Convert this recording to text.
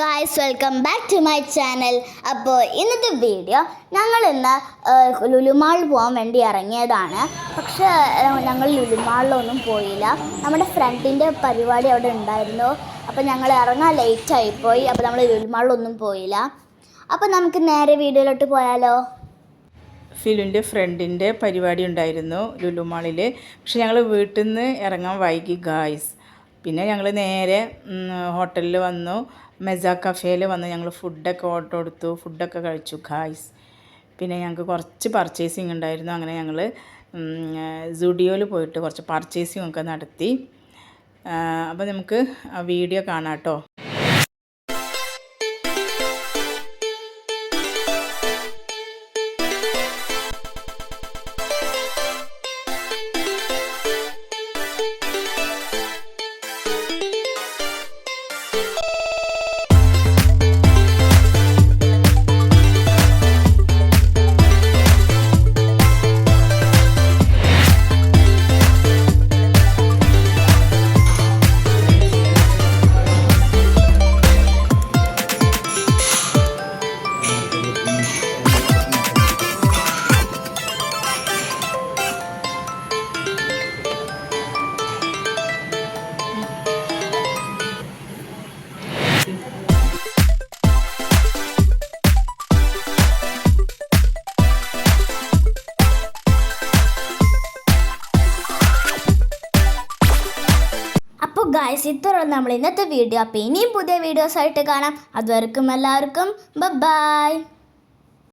Guys welcome back to my channel അപ്പോൾ ഇന്നത്തെ video ഞങ്ങൾ ഇന്ന് ലുലുമാൾ പോകാൻ വേണ്ടി ഇറങ്ങിയതാണ്. പക്ഷേ ഞങ്ങൾ ലുലുമാളിലൊന്നും പോയില്ല. നമ്മുടെ ഫ്രണ്ടിന്റെ പരിപാടി അവിടെ ഉണ്ടായിരുന്നു. അപ്പോൾ ഞങ്ങൾ ഇറങ്ങാൻ ലേറ്റ് ആയിപ്പോയി അപ്പോൾ നമ്മൾ ലുലുമാളിലൊന്നും പോയില്ല. അപ്പോൾ നമുക്ക് നേരെ വീഡിയോയിലോട്ട് പോയാലോ? ഫിലുവിന്റെ ഫ്രണ്ടിന്റെ പരിപാടി ഉണ്ടായിരുന്നു ലുലുമാളിൽ പക്ഷെ ഞങ്ങൾ വീട്ടിൽ നിന്ന് ഇറങ്ങാൻ വൈകി ഗായ്സ് പിന്നെ ഞങ്ങൾ നേരെ ഹോട്ടലിൽ വന്നു. മെസ കഫേയിൽ വന്ന്. ഞങ്ങൾ ഫുഡൊക്കെ ഓർഡർ കൊടുത്തു. ഫുഡൊക്കെ കഴിച്ചു ഖായ്സ് പിന്നെ ഞങ്ങൾക്ക് കുറച്ച് പർച്ചേസിങ് ഉണ്ടായിരുന്നു. അങ്ങനെ ഞങ്ങൾ സുഡിയോയിൽ പോയിട്ട് കുറച്ച് പർച്ചേസിങ് ഒക്കെ നടത്തി. അപ്പോൾ നമുക്ക് വീഡിയോ കാണാം കേട്ടോ. അപ്പോൾ ഗായ്സ് ഇത്രയുള്ള നമ്മൾ ഇന്നത്തെ വീഡിയോ അപ്പോൾ ഇനിയും പുതിയ വീഡിയോസ് ആയിട്ട് കാണാം. അതുവരെക്കും എല്ലാവർക്കും ബൈ